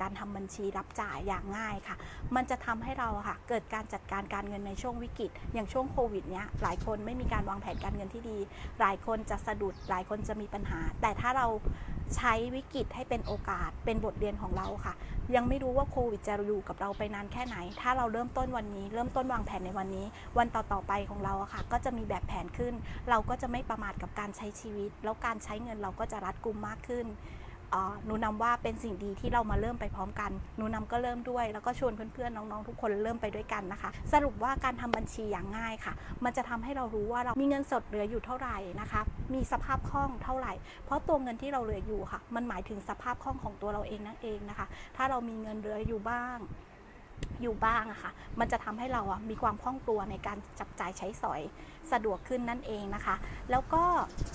การทำบัญชีรับจ่ายอย่างง่ายค่ะ มันจะทำให้เราค่ะ เกิดการจัดการการเงินในช่วงวิกฤต อย่างช่วงโควิดเนี้ย หลายคนไม่มีการวางแผนการเงินที่ดี หลายคนจะสะดุด หลายคนจะมีปัญหา แต่ถ้าเราใช้วิกฤตให้เป็นโอกาส เป็นบทเรียนของเราค่ะ ยังไม่รู้ว่าโควิดจะอยู่กับเราไปนานแค่ไหน ถ้าเราเริ่มต้นวันนี้ เริ่มต้นวางแผนในวันนี้ วันต่อๆไปของเราค่ะ ก็จะมีแบบแผนขึ้น เราก็จะไม่ประมาทกับการใช้ชีวิต แล้วการใช้เงินเราก็จะรัดกุมมากขึ้น หนูนำว่าเป็นสิ่งดีที่เรามาเริ่มไปพร้อมกันหนูนำก็เริ่มด้วย แล้วก็ชวนเพื่อนๆน้องๆทุกคนเริ่มไปด้วยกันนะคะ สรุปว่าการทำบัญชีอย่างง่ายค่ะ มันจะทำให้เรารู้ว่าเรามีเงินสดเหลืออยู่เท่าไหร่นะคะ มีสภาพคล่องเท่าไหร่ เพราะตัวเงินที่เราเหลืออยู่ค่ะ มันหมายถึงสภาพคล่องของตัวเราเองนั่นเองนะคะ ถ้าเรามีเงินเหลืออยู่บ้าง อยู่บ้างอะค่ะ มันจะทำให้เราอะมีความคล่องตัวในการจับจ่ายใช้สอยสะดวกขึ้นนั่นเองนะคะ แล้วก็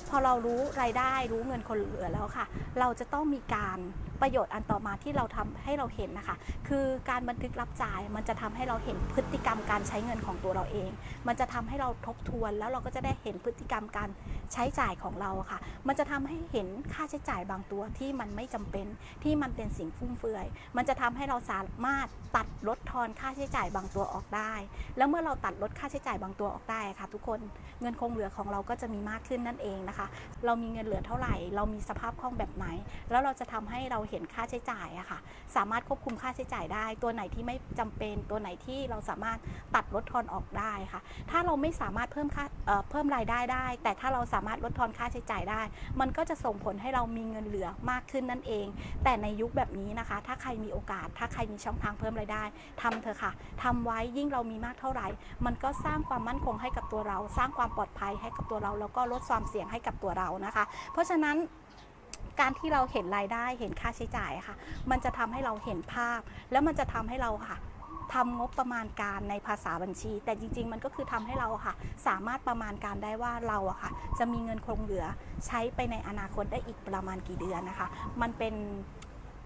พอเรารู้รายได้รู้เงินคนเหลือแล้วค่ะ เราจะต้องมีการประโยชน์อันต่อมาที่เราทำให้เราเห็นนะคะ คือการบันทึกรับจ่ายมันจะทำให้เราเห็นพฤติกรรมการใช้เงินของตัวเราเอง มันจะทำให้เราทบทวน แล้วเราก็จะได้เห็นพฤติกรรมการใช้จ่ายของเราค่ะ มันจะทำให้เห็นค่าใช้จ่ายบางตัวที่มันไม่จำเป็นที่มันเป็นสิ่งฟุ่มเฟือย มันจะทำให้เราสามารถตัดลดทอนค่าใช้จ่ายบางตัวออกได้ แล้วเมื่อเราตัดลดค่าใช้จ่ายบางตัวออกได้ค่ะ ทุกคนเงินคงเหลือของเราก็จะมีมากขึ้นนั่นเองนะคะ เรามีเงินเหลือเท่าไหร่ เรามีสภาพคล่องแบบไหน แล้วเราจะทำให้เราเห็นค่าใช้จ่ายอะค่ะ สามารถควบคุมค่าใช้จ่ายได้ ตัวไหนที่ไม่จำเป็นตัวไหนที่เราสามารถตัดลดทอนออกได้ค่ะ ถ้าเราไม่สามารถเพิ่มค่าเเพิ่มรายได้ได้ แต่ถ้าเราสามารถลดทอนค่าใช้จ่ายได้ มันก็จะส่งผลให้เรามีเงินเหลือมากขึ้นนั่นเอง แต่ในยุคแบบนี้นะคะ ถ้าใครมีโอกาส ถ้าใครมีช่องทางเพิ่มรายได้ทำเถอะค่ะทำไว้ยิ่งเรามีมากเท่าไหร่ มันก็สร้างความมั่นคงให้กับตัวเรา สร้างความปลอดภัยให้กับตัวเรา แล้วก็ลดความเสี่ยงให้กับตัวเรานะคะ เพราะฉะนั้นการที่เราเห็นรายได้เห็นค่าใช้จ่ายค่ะ มันจะทำให้เราเห็นภาพ แล้วมันจะทำให้เราค่ะทำงบประมาณการในภาษาบัญชี แต่จริง ๆ มันก็คือทำให้เราค่ะ สามารถประมาณการได้ว่าเราอะค่ะ จะมีเงินคงเหลือใช้ไปในอนาคตได้อีกประมาณกี่เดือนนะคะ มันเป็น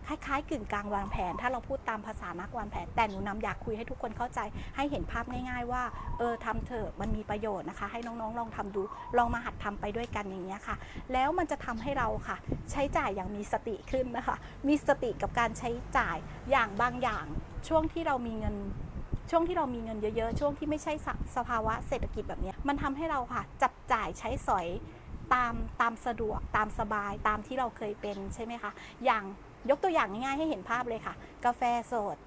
คล้ายๆ กึ่งกลางวางแผน ถ้าเราพูดตามภาษานักวางแผน แต่หนูนำอยากคุยให้ทุกคนเข้าใจ ให้เห็นภาพง่าย ๆ ว่าเออทำเถอะมันมีประโยชน์นะคะ ให้น้องๆ ลองทำดูลองมาหัดทำไปด้วยกันอย่างเงี้ยค่ะ แล้วมันจะทำให้เราค่ะ ใช้จ่ายอย่างมีสติขึ้นนะคะ มีสติกับการใช้จ่ายอย่างบางอย่าง ช่วงที่เรามีเงินช่วงที่เรามีเงินเยอะๆ ช่วงที่ไม่ใช่สสภาวะเศรษฐกิจแบบนี้ มันทำให้เราค่ะ จับจ่ายใช้สอยตามตามสะดวกตามสบายตามที่เราเคยเป็นใช่ไหมคะ อย่าง ยกตัวอย่างง่ายๆให้เห็นภาพเลยค่ะ กาแฟสด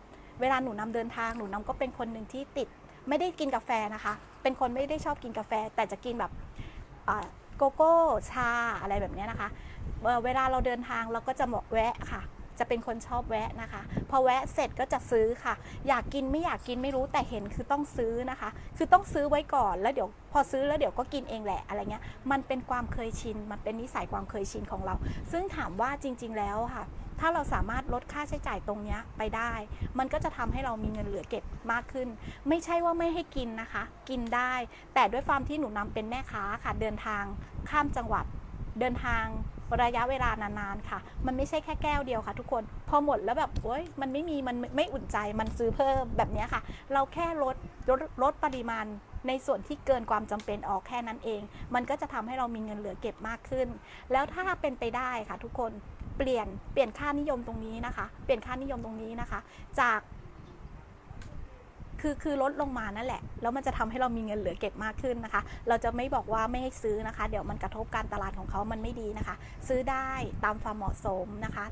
เวลาหนูนำเดินทางหนูนำก็เป็นคนหนึ่งที่ติด ไม่ได้กินกาแฟนะคะ เป็นคนไม่ได้ชอบกินกาแฟ แต่จะกินแบบโกโก้ชาอะไรแบบนี้นะคะ เวลาเราเดินทางเราก็จะบอกแวะค่ะ จะเป็นคนชอบแวะนะคะ พอแวะเสร็จก็จะซื้อค่ะ อยากกินไม่อยากกินไม่รู้แต่เห็นคือต้องซื้อนะคะ คือต้องซื้อไว้ก่อนแล้วเดี๋ยวพอซื้อแล้วเดี๋ยวก็กินเองแหละอะไรเงี้ย มันเป็นความเคยชิน มันเป็นนิสัยความเคยชินของเรา ซึ่งถามว่าจริง ๆ แล้วค่ะ ถ้าเราสามารถลดค่าใช้จ่ายตรงนี้ไปได้ มันก็จะทำให้เรามีเงินเหลือเก็บมากขึ้น ไม่ใช่ว่าไม่ให้กินนะคะ กินได้ แต่ด้วยความที่หนูนำเป็นแม่ค้าค่ะ เดินทางข้ามจังหวัด เดินทางระยะเวลานานๆค่ะ มันไม่ใช่แค่แก้วเดียวค่ะ ทุกคน พอหมดแล้วแบบโอ๊ยมันไม่มี มันไม่อุ่นใจ มันซื้อเพิ่มแบบนี้ค่ะ เราแค่ลดลดลดปริมาณในส่วนที่เกินความจำเป็นออกแค่นั้นเอง มันก็จะทำให้เรามีเงินเหลือเก็บมากขึ้น แล้วถ้าเป็นไปได้ค่ะทุกคน เปลี่ยนเปลี่ยนค่านิยมตรงนี้นะคะ เปลี่ยนค่านิยมตรงนี้นะคะ จาก คือคือลดลงมานั่นแหละ แล้วมันจะทำให้เรามีเงินเหลือเก็บมากขึ้นนะคะ เราจะไม่บอกว่าไม่ให้ซื้อนะคะ เดี๋ยวมันกระทบการตลาดของเขามันไม่ดีนะคะ ซื้อได้ตามความเหมาะสมนะคะ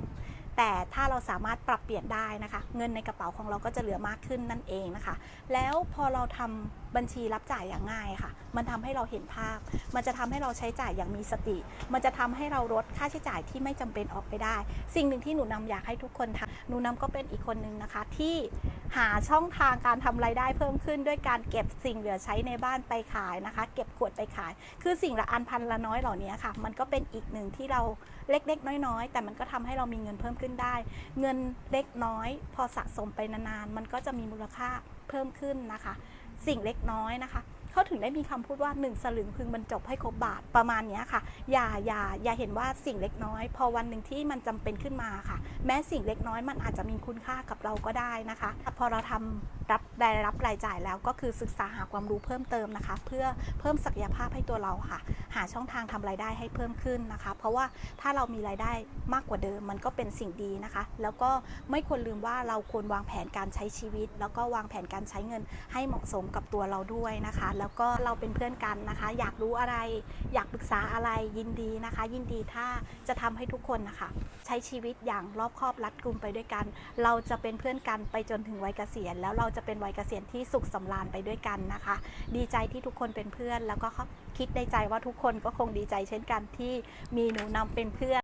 แต่ถ้าเราสามารถปรับเปลี่ยนได้นะคะ เงินในกระเป๋าของเราก็จะเหลือมากขึ้นนั่นเองนะคะ แล้วพอเราทำบัญชีรับจ่ายอย่างง่ายค่ะ มันทำให้เราเห็นภาพ มันจะทำให้เราใช้จ่ายอย่างมีสติ มันจะทำให้เราลดค่าใช้จ่ายที่ไม่จำเป็นออกไปได้ สิ่งหนึ่งที่หนูนำอยากให้ทุกคนทำหนูนำก็เป็นอีกคนนึงนะคะที่ หาช่องทางการทำรายได้เพิ่มขึ้น ด้วยการเก็บสิ่งเหลือใช้ในบ้านไปขายนะคะ เก็บขวดไปขาย คือสิ่งละอันพันละน้อยเหล่านี้ค่ะ มันก็เป็นอีกหนึ่งที่เราเล็กๆ น้อยๆ แต่มันก็ทำให้เรามีเงินเพิ่มขึ้นได้ เงินเล็กน้อย พอสะสมไปนานๆ มันก็จะมีมูลค่าเพิ่มขึ้นนะคะ สิ่งเล็กน้อยนะคะ เขาถึงได้มีคำพูดว่าหนึ่งสลึงพึงบรรจบให้ครบบาทประมาณนี้ค่ะ อย่าอย่าอย่าเห็นว่าสิ่งเล็กน้อย พอวันหนึ่งที่มันจำเป็นขึ้นมาค่ะ แม้สิ่งเล็กน้อยมันอาจจะมีคุณค่ากับเราก็ได้นะคะ พอเราทำ รับได้รับรายจ่ายแล้วก็คือศึกษาหาความรู้เพิ่มเติมนะคะ เพื่อเพิ่มศักยภาพให้ตัวเราค่ะ หาช่องทางทำรายได้ให้เพิ่มขึ้นนะคะ เพราะว่าถ้าเรามีรายได้มากกว่าเดิมมันก็เป็นสิ่งดีนะคะ แล้วก็ไม่ควรลืมว่าเราควรวางแผนการใช้ชีวิต แล้วก็วางแผนการใช้เงินให้เหมาะสมกับตัวเราด้วยนะคะ แล้วก็เราเป็นเพื่อนกันนะคะ อยากรู้อะไร อยากปรึกษาอะไรยินดีนะคะ ยินดีถ้าจะทำให้ทุกคนนะคะ ใช้ชีวิตอย่างรอบคอบรัดกุมไปด้วยกัน เราจะเป็นเพื่อนกันไปจนถึงวัยเกษียณแล้วเราจะจะเป็นวัยเกษียณที่สุขสำราญไปด้วยกันนะคะ ดีใจที่ทุกคนเป็นเพื่อน แล้วก็คิดในใจว่าทุกคนก็คงดีใจเช่นกันที่มีหนูนำเป็นเพื่อน